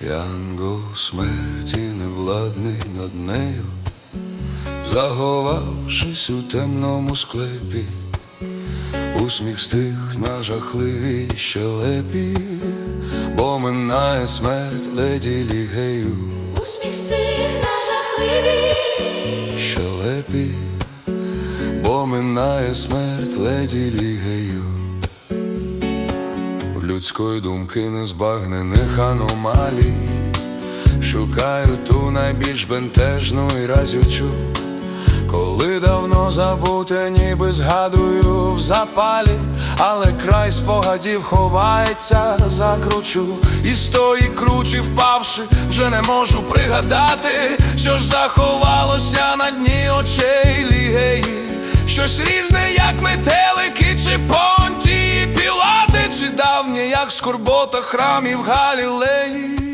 Янгол смерті невладний над нею, заховавшись у темному склепі, усміх стих на жахливій щелепі, бо минає смерть леді лігею, Усміх стих на жахливій щелепі, бо минає смерть леді лігею. В людської думки незбагнених аномалій. Шукаю ту найбільш бентежну і разючу Коли давно забуте, ніби згадую в запалі Але край спогадів ховається за кручу І з тої кручі впавши, вже не можу пригадати Що ж заховалося на дні очей лігеї Щось різне, як метелики чи понтії пілати, чи давнє, як скорбота храмів Галілеї.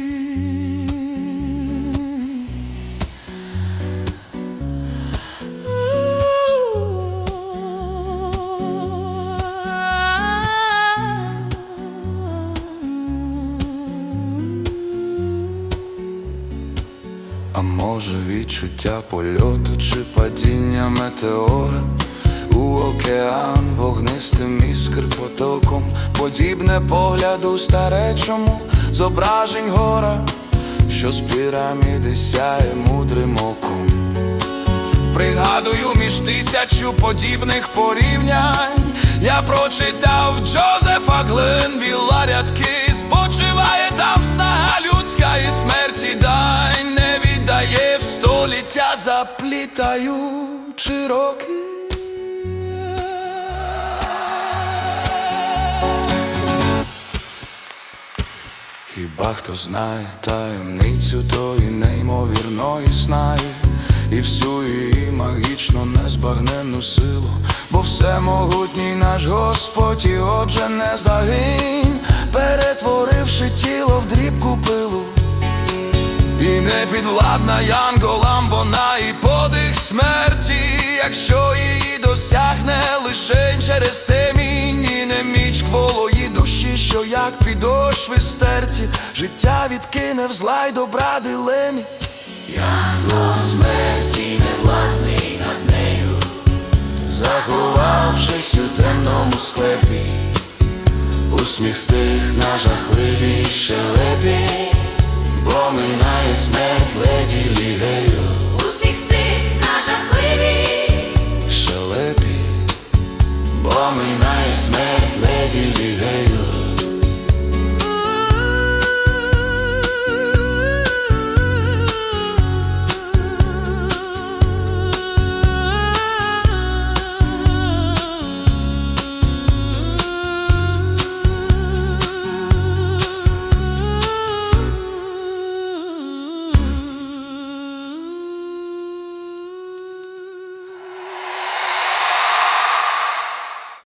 А може відчуття польоту чи падіння метеора у океан вогнистим іскр потоком, подібне погляду старечому зображень гора, що з піраміди сяє мудрим оком. Пригадую між тисячу подібних порівнянь. Я прочитав Джозефа Гленвіла рядки, спочиває там снага людська і смерті століття, заплітаючи роки. Хіба хто знає таємницю тої неймовірної снаї І всю її магічно незбагненну силу, бо всемогутній наш Господь, і отже не загинь, перетворивши тіло в дрібку пилу. І не підвладна янголам вона і подих смерті, якщо її досягне лишень через темінь і не міч кволої душі, що як підошви стерті, життя відкине в зла й добра дилемі. Янгол смерті невладний над нею, заховавшись у темному склепі, усміх стих на жахливій щелепі. Бо минає смерть леді лігею